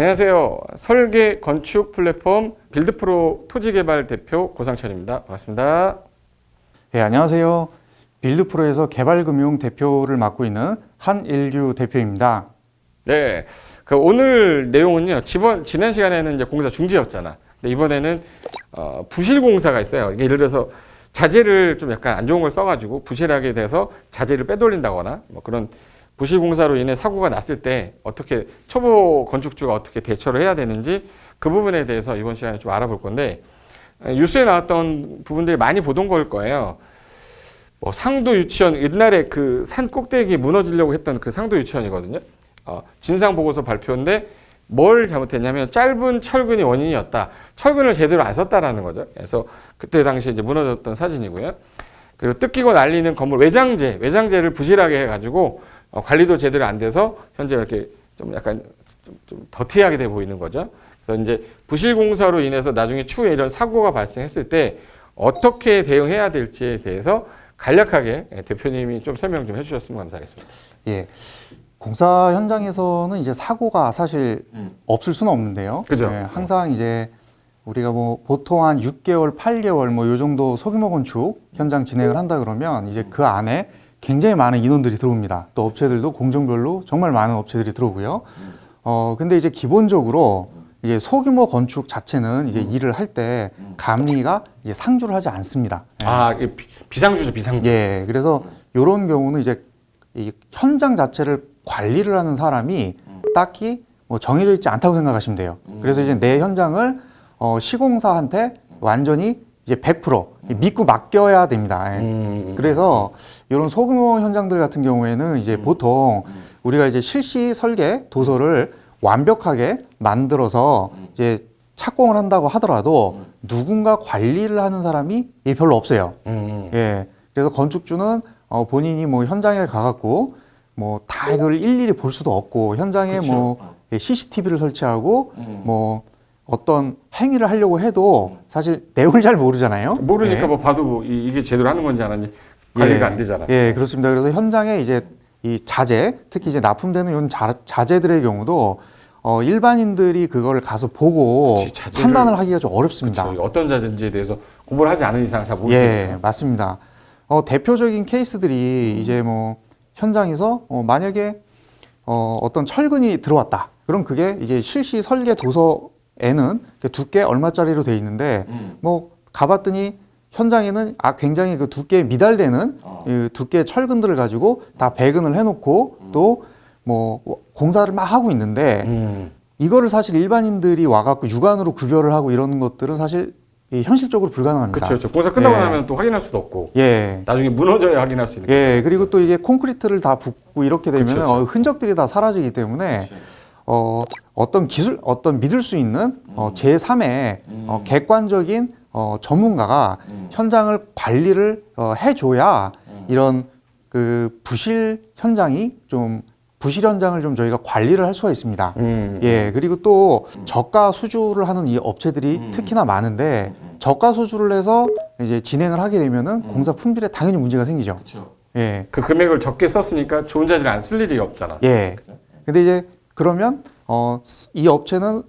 안녕하세요. 설계 건축 플랫폼 빌드프로 토지개발 대표 고상철입니다. 반갑습니다. 네, 안녕하세요. 빌드프로에서 개발금융 대표를 맡고 있는 한일규 대표입니다. 네, 그 오늘 내용은요. 지번 지난 시간에는 이제 공사 중지였잖아. 근데 이번에는 어, 부실 공사가 있어요. 이게 예를 들어서 자재를 좀 약간 안 좋은 걸 써가지고 부실하게 돼서 자재를 빼돌린다거나 뭐 그런 부실 공사로 인해 사고가 났을 때 어떻게 초보 건축주가 어떻게 대처를 해야 되는지 그 부분에 대해서 이번 시간에 좀 알아볼 건데 에, 뉴스에 나왔던 부분들이 많이 보던 걸 거예요. 뭐 상도 유치원 옛날에 그 산 꼭대기 무너지려고 했던 그 상도 유치원이거든요. 어, 진상 보고서 발표인데 뭘 잘못했냐면 짧은 철근이 원인이었다. 철근을 제대로 안 썼다라는 거죠. 그래서 그때 당시 이제 무너졌던 사진이고요. 그리고 뜯기고 날리는 건물 외장재, 외장재를 부실하게 해가지고 어, 관리도 제대로 안 돼서 현재 이렇게 좀 약간 좀, 좀 더티하게 돼 보이는 거죠. 그래서 이제 부실 공사로 인해서 나중에 추후에 이런 사고가 발생했을 때 어떻게 대응해야 될지에 대해서 간략하게 예, 대표님이 좀 설명 좀 해주셨으면 감사하겠습니다. 예. 공사 현장에서는 이제 사고가 사실 없을 수는 없는데요. 그죠. 예, 항상 이제 우리가 뭐 보통 한 6개월, 8개월 뭐 요 정도 소규모 건축 현장 진행을 한다 그러면 이제 그 안에 굉장히 많은 인원들이 들어옵니다. 또 업체들도 공정별로 정말 많은 업체들이 들어오고요. 어 근데 이제 기본적으로 이제 소규모 건축 자체는 이제 일을 할 때 감리가 이제 상주를 하지 않습니다. 예. 아, 이게 비- 비상주죠, 비상주. 예, 그래서 이런 경우는 이제 이 현장 자체를 관리를 하는 사람이 딱히 뭐 정해져 있지 않다고 생각하시면 돼요. 그래서 이제 내 현장을 어, 시공사한테 완전히 이제 100% 믿고 맡겨야 됩니다. 예. 음, 그래서 이런 소규모 현장들 같은 경우에는 이제 보통 우리가 이제 실시 설계 도서를 완벽하게 만들어서 이제 착공을 한다고 하더라도 누군가 관리를 하는 사람이 예, 별로 없어요. 음, 예. 그래서 건축주는 어, 본인이 뭐 현장에 가갖고 뭐 다 이걸 일일이 볼 수도 없고 현장에 그쵸. 뭐 CCTV를 설치하고 음. 뭐 어떤 행위를 하려고 해도 사실 내용을 잘 모르잖아요. 모르니까 예. 뭐 봐도 뭐 이, 이게 제대로 하는 건지 안 하는지 관리가 예. 안 되잖아. 예, 그렇습니다. 그래서 현장에 이제 이 자재, 특히 이제 납품되는 이런 자, 자재들의 경우도 어, 일반인들이 그걸 가서 보고 그치, 자재를- 판단을 하기가 좀 어렵습니다. 그렇죠. 어떤 자재인지에 대해서 공부를 하지 않은 이상 잘 모르니까. 예, 맞습니다. 어, 대표적인 케이스들이 이제 뭐 현장에서 어, 만약에 어, 어떤 철근이 들어왔다. 그럼 그게 이제 실시 설계 도서에는 그 두께 얼마짜리로 돼 있는데 음. 뭐 가봤더니 현장에는 아 굉장히 그 두께에 미달되는 어. 이 두께의 철근들을 가지고 다 배근을 해놓고 또 뭐 공사를 막 하고 있는데 음. 이거를 사실 일반인들이 와갖고 육안으로 구별을 하고 이런 것들은 사실 이 현실적으로 불가능합니다. 그렇죠. 공사 끝나고 예. 나면 또 확인할 수도 없고 예. 나중에 무너져야 확인할 수 있는. 예, 그리고 또 이게 콘크리트를 다 붓고 이렇게 되면 그쵸, 그쵸. 어, 흔적들이 다 사라지기 때문에 어, 어떤 기술, 어떤 믿을 수 있는 어, 제3의 어, 객관적인 어, 전문가가 현장을 관리를 어, 해줘야 이런 그 부실 현장이 좀 부실 현장을 좀 저희가 관리를 할 수가 있습니다. 음. 예, 그리고 또 저가 수주를 하는 이 업체들이 특히나 많은데 저가 수주를 해서 이제 진행을 하게 되면은 공사 품질에 당연히 문제가 생기죠. 그렇죠. 예. 그 금액을 적게 썼으니까 좋은 자재를 안쓸 일이 없잖아. 예. 근데 이제 그러면 어, 이 업체는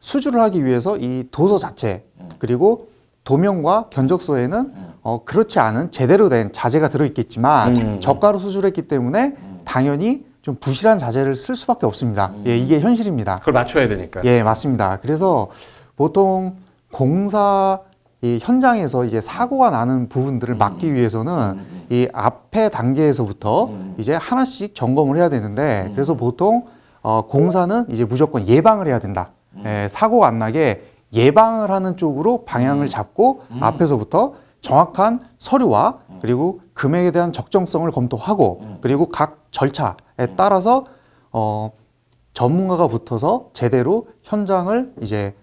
수주를 하기 위해서 이 도서 자체 그리고 도면과 견적서에는 어, 그렇지 않은 제대로 된 자재가 들어있겠지만 음. 저가로 수주를 했기 때문에 당연히 좀 부실한 자재를 쓸 수밖에 없습니다. 예, 이게 현실입니다. 그걸 맞춰야 되니까. 예, 맞습니다. 그래서 보통 공사 이 현장에서 이제 사고가 나는 부분들을 막기 위해서는 이 앞에 단계에서부터 이제 하나씩 점검을 해야 되는데 그래서 보통 어, 공사는 이제 무조건 예방을 해야 된다. 예, 사고가 안 나게 예방을 하는 쪽으로 방향을 잡고 앞에서부터 정확한 서류와 그리고 금액에 대한 적정성을 검토하고 그리고 각 절차에 따라서 어, 전문가가 붙어서 제대로 현장을 이제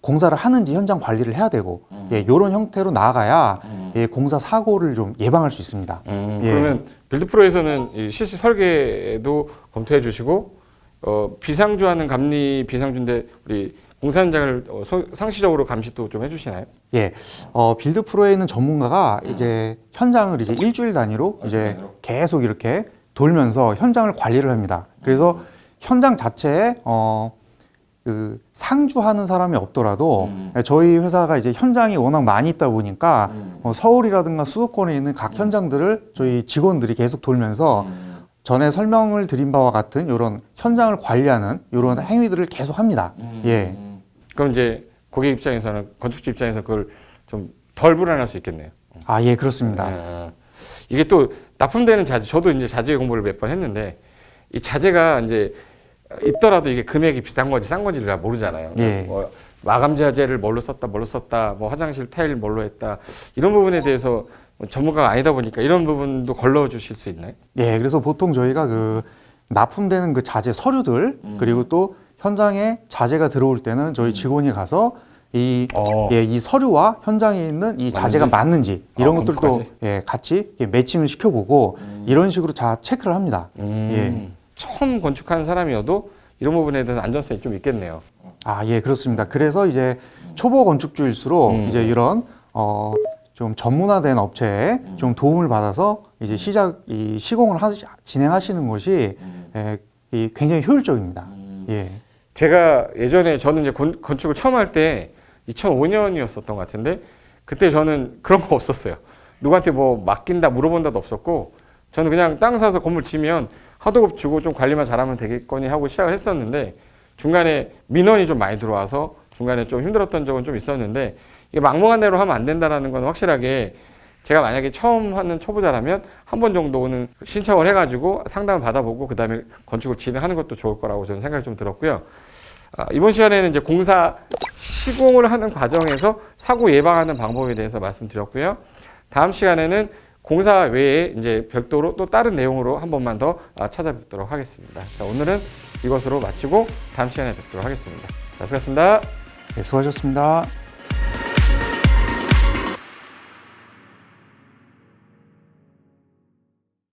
공사를 하는지 현장 관리를 해야 되고 예, 이런 형태로 나아가야 예, 공사 사고를 좀 예방할 수 있습니다. 음, 예. 그러면 빌드프로에서는 이 실시 설계도 검토해 주시고 어, 비상주하는 감리 비상주인데 우리 공사 현장을 어, 소- 상시적으로 감시도 좀 해주시나요? 예, 어, 빌드 프로에 있는 전문가가 이제 현장을 이제 일주일 단위로 이제 단위로? 계속 이렇게 돌면서 현장을 관리를 합니다. 그래서 현장 자체에 어, 그 상주하는 사람이 없더라도 음. 저희 회사가 이제 현장이 워낙 많이 있다 보니까 음. 어, 서울이라든가 수도권에 있는 각 현장들을 저희 직원들이 계속 돌면서 음. 전에 설명을 드린 바와 같은 이런 현장을 관리하는 이런 행위들을 계속 합니다. 예. 음. 그럼 이제 고객 입장에서는 건축주 입장에서 그걸 좀 덜 불안할 수 있겠네요. 아, 예, 그렇습니다. 아, 이게 또 납품되는 자재, 저도 이제 자재 공부를 몇 번 했는데 이 자재가 이제 있더라도 이게 금액이 비싼 건지 싼 건지를 잘 모르잖아요. 예. 뭐 마감 자재를 뭘로 썼다, 뭘로 썼다, 뭐 화장실 타일 뭘로 했다 이런 부분에 대해서 뭐 전문가가 아니다 보니까 이런 부분도 걸러 주실 수 있나요? 예, 그래서 보통 저희가 그 납품되는 그 자재 서류들 그리고 또 현장에 자재가 들어올 때는 저희 직원이 가서 이, 어. 예, 이 서류와 현장에 있는 이 자재가 맞는지 이런 아, 것들도 검토까지? 예, 같이 매칭을 시켜보고 이런 식으로 다 체크를 합니다. 음. 예. 처음 건축하는 사람이어도 이런 부분에 대해서 안전성이 좀 있겠네요. 아, 예, 그렇습니다. 그래서 이제 초보 건축주일수록 음. 이제 이런 어, 좀 전문화된 업체에 음. 좀 도움을 받아서 이제 시작 이 시공을 하, 진행하시는 것이 음. 예, 이 굉장히 효율적입니다. 예. 제가 예전에 저는 이제 건, 건축을 처음 할 때 2005년이었었던 것 같은데 그때 저는 그런 거 없었어요. 누구한테 뭐 맡긴다 물어본다도 없었고 저는 그냥 땅 사서 건물 지면 하도급 주고 좀 관리만 잘하면 되겠거니 하고 시작을 했었는데 중간에 민원이 좀 많이 들어와서 중간에 좀 힘들었던 적은 좀 있었는데 이게 막무가내로 하면 안 된다라는 건 확실하게 제가 만약에 처음 하는 초보자라면 한 번 정도는 신청을 해가지고 상담을 받아보고 그 다음에 건축을 진행하는 것도 좋을 거라고 저는 생각이 좀 들었고요. 아, 이번 시간에는 이제 공사 시공을 하는 과정에서 사고 예방하는 방법에 대해서 말씀드렸고요. 다음 시간에는 공사 외에 이제 별도로 또 다른 내용으로 한 번만 더 아, 찾아뵙도록 하겠습니다. 자, 오늘은 이것으로 마치고 다음 시간에 뵙도록 하겠습니다. 자, 수고하셨습니다. 예, 수고하셨습니다.